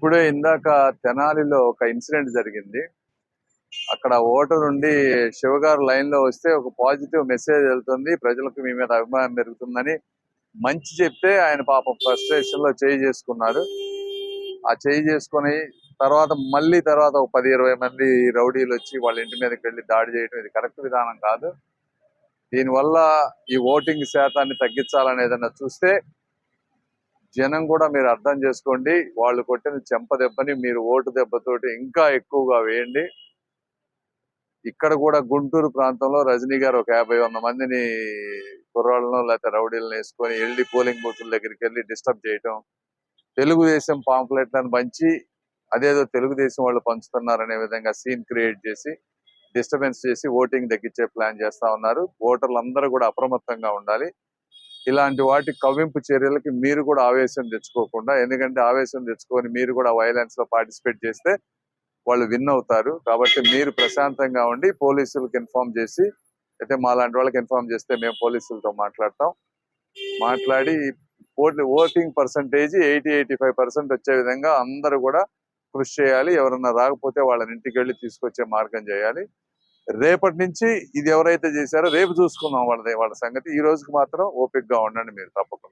ఇప్పుడే ఇందాక తెనాలిలో ఒక ఇన్సిడెంట్ జరిగింది. అక్కడ ఓటర్ ఉండి శివగారు లైన్లో వస్తే ఒక పాజిటివ్ మెసేజ్ వెళ్తుంది. ప్రజలకు మీ మీద అభిమానం పెరుగుతుందని మంచి చెప్తే ఆయన పాపం ఫ్రస్ట్రేషన్లో చేయి చేసుకున్నారు ఆ చేయి చేసుకొని తర్వాత మళ్ళీ తర్వాత ఒక పది ఇరవై మంది రౌడీలు వచ్చి వాళ్ళ ఇంటి మీదకి వెళ్ళి దాడి చేయడం ఇది కరెక్ట్ విధానం కాదు. దీనివల్ల ఈ ఓటింగ్ శాతాన్ని తగ్గించాలనేదన్నా చూస్తే జనం కూడా మీరు అర్థం చేసుకోండి వాళ్ళు కొట్టిన చెంప దెబ్బని మీరు ఓటు దెబ్బతోటి ఇంకా ఎక్కువగా వేయండి. ఇక్కడ కూడా గుంటూరు ప్రాంతంలో రజనీ గారు ఒక యాభై వంద మందిని కుర్రాళ్ళను లేకపోతే రౌడీలను వేసుకొని వెళ్ళి పోలింగ్ బూత్ల దగ్గరికి వెళ్ళి డిస్టర్బ్ చేయటం తెలుగుదేశం పాంప్లెట్లను పంచి అదేదో తెలుగుదేశం వాళ్ళు పంచుతున్నారనే విధంగా సీన్ క్రియేట్ చేసి డిస్టర్బెన్స్ చేసి ఓటింగ్ తగ్గించే ప్లాన్ చేస్తా ఉన్నారు. ఓటర్లు అందరూ కూడా అప్రమత్తంగా ఉండాలి. ఇలాంటి వాటి కవ్వింపు చర్యలకి మీరు కూడా ఆవేశం తెచ్చుకోకుండా ఎందుకంటే ఆవేశం తెచ్చుకొని మీరు కూడా వైలెన్స్లో పార్టిసిపేట్ చేస్తే వాళ్ళు విన్ అవుతారు. కాబట్టి మీరు ప్రశాంతంగా ఉండి పోలీసులకు ఇన్ఫార్మ్ చేసి అయితే మా లాంటి వాళ్ళకి ఇన్ఫార్మ్ చేస్తే మేము పోలీసులతో మాట్లాడతాం. మాట్లాడి voting percentage eighty eighty five percent వచ్చే విధంగా అందరూ కూడా కృషి చేయాలి. ఎవరన్నా రాకపోతే వాళ్ళని ఇంటికి వెళ్ళి తీసుకొచ్చే మార్గం చేయాలి. రేపటి నుంచి ఇది ఎవరైతే చేశారో రేపు చూసుకుందాం వాళ్ళది వాళ్ళ సంగతి. ఈ రోజుకి మాత్రం ఓపిక్గా ఉండండి మీరు తప్పకుండా.